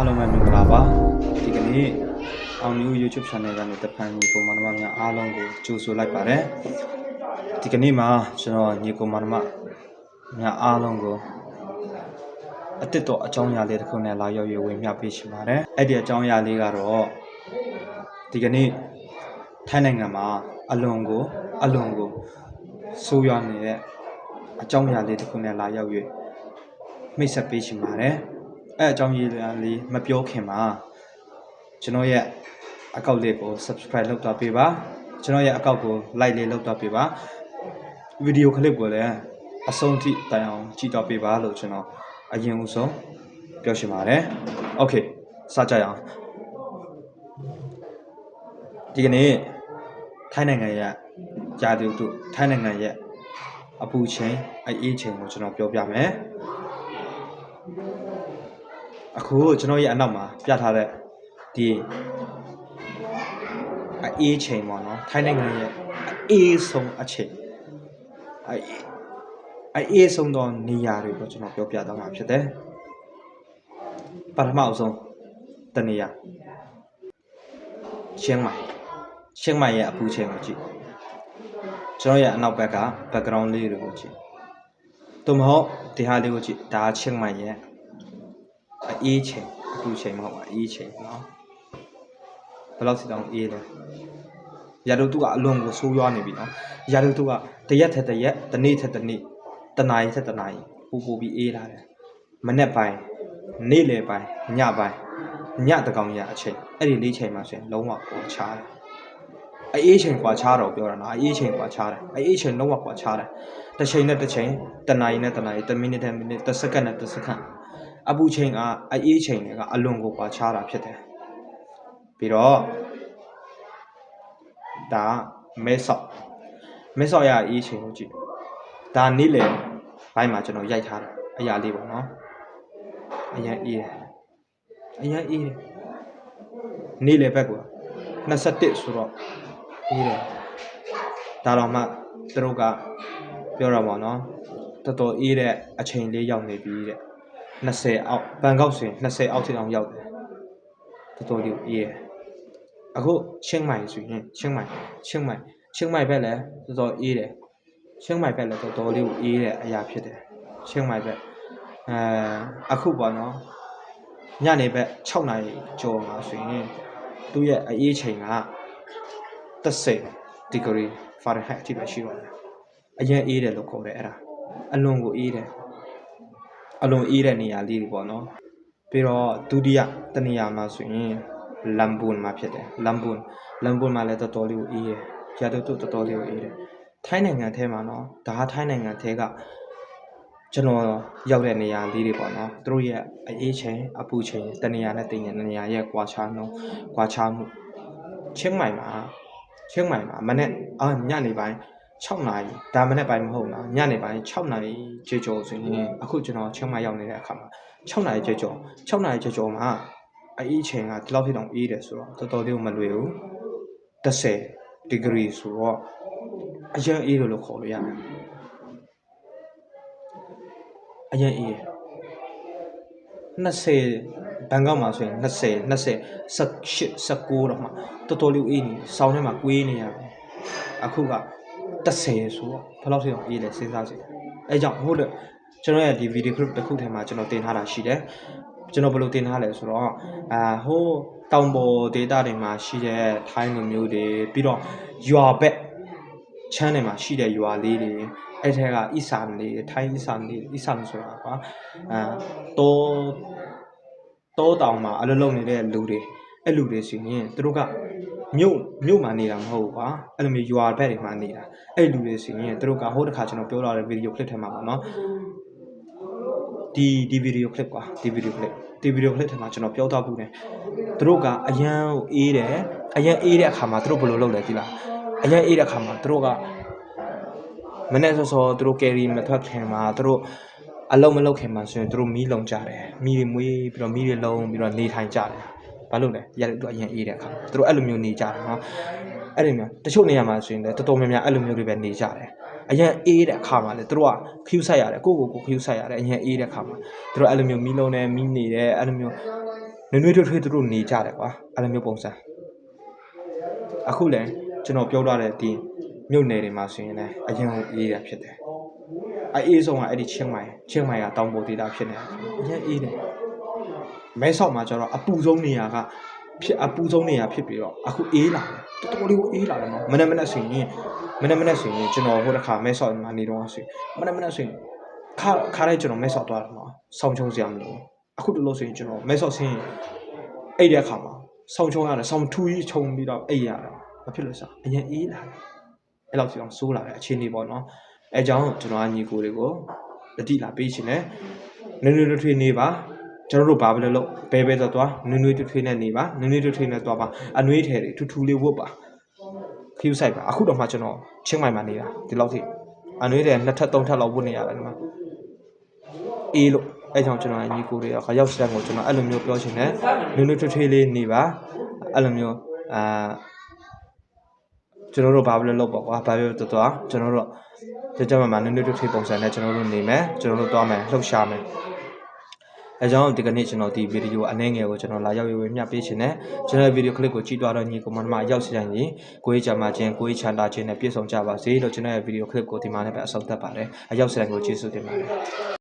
အားလုံးပဲမင်္ဂလာပါဒီကနေ့အောင်မျိုး YouTube channel ကနေတဖန်ညီကိုမန္တမများအားလုံးကိုကြိုဆိုလိုက်ပါတယ်ဒီကနေ့မှာကျွန်တော်ညီကိုမန္တမများအားလုံးကိုအတစ်တော်အကြောင်းအရာလေးတစ်ခုနဲ့လာရောက်ရွေးဝင်မျှပေးချင်ပါတယ်အဲ့ဒီအကြောင်းအရာလေးကတော့ဒီကနေ့ထိုင်းနိုင်ငံမှာအလွန်ကိုအလွန်ကိုဆိုးရွားနေတဲ့အကြောင်းအရာလေးတစ်ခုနဲ့လာရောက်ရွေးမိတ်ဆက်ပေးချင်ပါတယ် အဲ့အကြောင်းရေးလာလေးမပြောခင်မှာကျွန်တော်ရဲ့အကောက်လေးကို subscribe လုပ်တော့ပေးပါကျွန်တော်ရဲ့အကောက်ကို like လေးလုပ်တော့ပေးပါဗီဒီယို clip ကိုလည်းအဆုံးထိတိုင်အောင်ကြည့်တော့ပေးပါလို့ကျွန်တော်အရင်ဦးဆုံးပြောရှင်ပါတယ် okay စကြရအောင်ဒီကနေ့ထိုင်းနိုင်ငံရဲ့ယာတိတို့ထိုင်းနိုင်ငံရဲ့အပူချိန်အအေးချိန်ကိုကျွန်တော်ပြောပြမယ် အခုကျွန်တော်ရဲ့အနောက်မှာပြထားတဲ့ဒီအေးချိန်ပေါ့နော်ထိုင်းနိုင်ငံရဲ့အေးဆုံးအချိန်အေးအေးဆုံးသောနေရာတွေကိုကျွန်တော်ပြောပြသွားမှာဖြစ်တယ်ပထမအဆုံးတနေရာရှင်းမိုင်ရှင်းမိုင်ရဲ့အပူချိန်ကိုကြည့်ကျွန်တော်ရဲ့အနောက်ဘက်က background လေးတွေကိုကြည့်သို့မဟုတ်ဒီဟာလေးကိုကြည့်ဒါကချင်းမိုင်ရဲ့ အေးချိန်အခုချိန်မဟုတ်ပါအေးချိန်နော်ဘယ်လောက်စီတောင်အေးလဲရာတို့သူကအလွန်ကိုဆိုးရွားနေပြီနော်ရာတို့သူကတရက်ထက်တရက်တနေ့ထက်တနေ့တနာရီထက်တနာရီပူပူပြီးအေးလာတယ်မနေ့ပိုင်းနေ့လယ်ပိုင်းညပိုင်းညတကောင်ရအချိန်အဲ့ဒီလေးချိန်မှာဆိုရင်လုံးဝပေါ်ချားတယ်အေးချိန်ကွာချားတော့ပြောတာနော်အေးချိန်ကွာချားတယ်အေးချိန်လုံးဝကွာချားတယ်တစ်ချိန်နဲ့တစ်ချိန်တနာရီနဲ့တနာရီတစ်မိနစ်နဲ့မိနစ်တစ်စက္ကန့်နဲ့တစ်စက္ကန့် အပူချိန်ကအအေးချိန်တွေကအလွန်ကိုကွာခြားတာဖြစ်တယ်ပြီးတော့ဒါမဲဆော့မဲဆော့ရအေးချိန်ကိုကြည့်ဒါနေ့လေဘိုင်းမှာကျွန်တော်ရိုက်ထားတာအရာလေးပေါ့နော်အရင်အေးတယ်အရင်အေးတယ်နေ့လေဘက်က21ဆိုတော့အေးတယ်ဒါတော့မှသူတို့ကပြောတာပေါ့နော်တော်တော်အေးတဲ့အချိန်လေးရောက်နေပြီတဲ့ 20အောက်ဘန်ကောက်ဆိုရင်20အောက်ထိတောင်ရောက်တယ်တော်တော်လေးအေးရအခုချင်းမိုင်ဆိုရင်ချင်းမိုင်ချင်းမိုင်ချင်းမိုင်ဘက်လည်းတော်တော်အေးတယ်ချင်းမိုင်ဘက်လည်းတော်တော်လေးအေးတဲ့အရာဖြစ်တယ်ချင်းမိုင်ဘက်အဲအခုပေါ့နော်ညနေဘက်6နာရီကျော်မှာဆိုရင်သူ့ရဲ့အေးချိန်က30 degree Fahrenheit အထိပဲရှိတော့တယ်အရင်အေးတယ်လို့ခေါ်တယ်အဲ့ဒါအလွန်ကိုအေးတယ် အလွန်အေးတဲ့နေရာလေးတွေပေါ့နော်ပြီးတော့ဒုတိယတနေရာမှာဆိုရင်လမ်ဘွန်မှာဖြစ်တယ်လမ်ဘွန်လမ်ဘွန်မှာလည်းတော်တော်လေးကိုအေးရယ်ရာတူတူတော်တော်လေးကိုအေးတယ်ထိုင်းနိုင်ငံထဲမှာနော်ဒါကထိုင်းနိုင်ငံထဲကကျွန်တော်ရောက်တဲ့နေရာလေးတွေပေါ့နော်သူတို့ရဲ့အေးချိန်အပူချိန်တနေရာနဲ့တနေရာရဲ့ကွာခြားနှုန်းကွာခြားမှုချင်းမိုင်မှာချင်းမိုင်မှာမနေ့အာညနေပိုင်း 6နာရီဒါမနေ့ပိုင်းမဟုတ်လားညနေပိုင်း6နာရီကျေကျော်ဆိုရင်အခုကျွန်တော်ချင်းမိုင်ရောက်နေတဲ့အခါမှာ6နာရီကျေကျော်6နာရီကျေကျော်မှာအေးချိန်ကဒီလောက်ထိတောင်အေးတယ်ဆိုတော့တော်တော်လေးကိုမလွယ်ဘူး30 degree ဆိုတော့အရင်အေးလို့လို့ခေါ်လို့ရတယ်အရင်အေး20ဘန်ကောက်မှာဆိုရင်20 20 18 19တော့မှတော်တော်လေးအေးနေစောင်းထဲမှာကွေးနေရတယ်အခုက 30ဆိုတော့ဘယ်လောက်ထိအောင်အေးလဲစဉ်းစားကြည့်အဲကြောင့်ဟုတ်တယ်ကျွန်တော်ရဲ့ဒီ video clip တစ်ခုထဲမှာကျွန်တော်တင်ထားတာရှိတယ်ကျွန်တော်ဘယ်လိုတင်ထားလဲဆိုတော့အာဟိုးတောင်ပေါ် data တွေမှာရှိတဲ့ထိုင်းလူမျိုးတွေပြီးတော့ရွာဘက်ချမ်းတွေမှာရှိတဲ့ရွာလေးတွေအဲ့ထဲကအီဆန်လေးထိုင်းအီဆန်လေးအီဆန်ဆိုတာကွာအာတောတောတောင်မှာအလုပ်လုပ်နေတဲ့လူတွေ အဲ့လူတွေစီရင်သူတို့ကမြို့မြို့မှာနေတာမဟုတ်ဘူးကွာအဲ့လိုမျိုးရွာဘက်တွေမှာနေတာအဲ့လူတွေစီရင်သူတို့ကဟိုတခါကျွန်တော်ပြောလာတဲ့ဗီဒီယိုကလစ်ထဲမှာပေါ့နော်ဒီဒီဗီဒီယိုကလစ်ကွာဒီဗီဒီယိုကလစ်ဒီဗီဒီယိုကလစ်ထဲမှာကျွန်တော်ပြောသွားဘူးတယ်သူတို့ကအရန်ကိုအေးတယ်အရန်အေးတဲ့အခါမှာသူတို့ဘယ်လိုလုပ်လဲဒီလားအရန်အေးတဲ့အခါမှာသူတို့ကမနေ့စောစောသူတို့ကယ်ရီမထွက်ခင်မှာသူတို့အလုံးမလုံးခင်မှာဆိုရင်သူတို့မီးလုံကြတယ်မီးတွေမွေးပြီးတော့မီးတွေလုံးပြီးတော့နေထိုင်ကြတယ် ဘာလို့လဲရတဲ့သူအရင်အေးတဲ့အခါသူတို့အဲ့လိုမျိုးနေကြတယ်နော်အဲ့ဒီမျိုးတချို့နေရာမှာဆိုရင်လည်းတော်တော်များများအဲ့လိုမျိုးတွေပဲနေကြတယ်အရင်အေးတဲ့အခါမှာလေသူတို့ကခ ्यू ဆက်ရတယ်ကိုကိုကိုခ ्यू ဆက်ရတယ်အရင်အေးတဲ့အခါမှာသူတို့အဲ့လိုမျိုးမီးလုံးနဲ့မီးနေတယ်အဲ့လိုမျိုးနွေ့နွေ့ထွေးထွေးသူတို့နေကြတယ်ကွာအဲ့လိုမျိုးပုံစံအခုလည်းကျွန်တော်ပြောထားတဲ့ဒီမြို့နယ်တွေမှာဆိုရင်လည်းအရင်ကအေးရဖြစ်တယ်အဲအေးဆုံးကအဲ့ဒီချင်းမိုင်ချင်းမိုင်ကတောင်ပေါ်ဒေသဖြစ်နေတာအရင်အေးတယ် မဲဆောက်မှာကျတော့အပူဆုံးနေရာကဖြစ်အပူဆုံးနေရာဖြစ်ပြီးတော့အခုအေးလာတယ်တော်တော်လေးကိုအေးလာတယ်နော်မနေ့မနေ့ဆိုရင်မနေ့မနေ့ဆိုရင်ကျွန်တော်ဟိုတစ်ခါမဲဆောက်မှာနေတော့ဆိုရင်မနေ့မနေ့ဆိုရင်ခါခါတိုင်းကျွန်တော်မဲဆောက်သွားတယ်နော်ဆောင်းချုံစရာမလိုအခုတလို့ဆိုရင်ကျွန်တော်မဲဆောက်ဆင်းရင်အဲ့တဲ့အခါမှာဆောင်းချုံရတယ်ဆောင်းထူကြီးခြုံပြီးတော့အိပ်ရတယ်မဖြစ်လို့ဆိုအရင်အေးလာတယ်အဲ့လောက်စီအောင်ဆိုးလာတဲ့အခြေအနေပေါ့နော်အဲကြောင့်ကျွန်တော်ကညီကိုတွေကိုတတိလာပေးရှင်တယ်နွေနွေထွေးနေပါ ကျွန်တော်တို့ဘာပဲလုပ်ဘဲဘဲတော့သွားနွေနွေထွေးနဲ့နေပါနွေနွေထွေးနဲ့သွားပါအနွေးထဲတွေထူထူလေးဝတ်ပါခ ्यू ဆိုင်ပါအခုတော့မှကျွန်တော်ချင်းမိုင်မှာနေတာဒီလောက်ထိအနွေးတယ်နှစ်ထပ်သုံးထပ်လောက်ဝတ်နေရတယ်ဒီမှာအေးလို့အဲကြောင့်ကျွန်တော်ညီကိုတွေကခရောက်စတဲ့ကိုကျွန်တော်အဲ့လိုမျိုးပြောချင်တယ်နွေးနွေးထွေးထွေးလေးနေပါအဲ့လိုမျိုးအာကျွန်တော်တို့ဘာပဲလုပ်လုပ်ပေါ့ကွာဘာပဲတော်တော်ကျွန်တော်တို့ကြကြမှာမှာနွေးနွေးထွေးထွေးပုံစံနဲ့ကျွန်တော်တို့နေမယ်ကျွန်တော်တို့သွားမယ်လှုပ်ရှားမယ် အဲကြောင့်ဒီကနေ့ကျွန်တော်ဒီဗီဒီယိုအနည်းငယ်ကိုကျွန်တော်လာရောက်ရွေးမျှပေးခြင်းနဲ့ကျွန်တော်ဗီဒီယိုကလစ်ကိုကြည့်သွားတော့ညီကောင်မတို့ရောက်စီတိုင်းရင်ကိုယ်ချမ်းသာခြင်းကိုယ်ချမ်းသာခြင်းနဲ့ပြည့်စုံကြပါစေလို့ကျွန်တော်ရဲ့ဗီဒီယိုကလစ်ကိုဒီမှာလည်းပဲအဆုံးသတ်ပါတယ်အရောက်စီတိုင်းကိုကျေးဇူးတင်ပါတယ်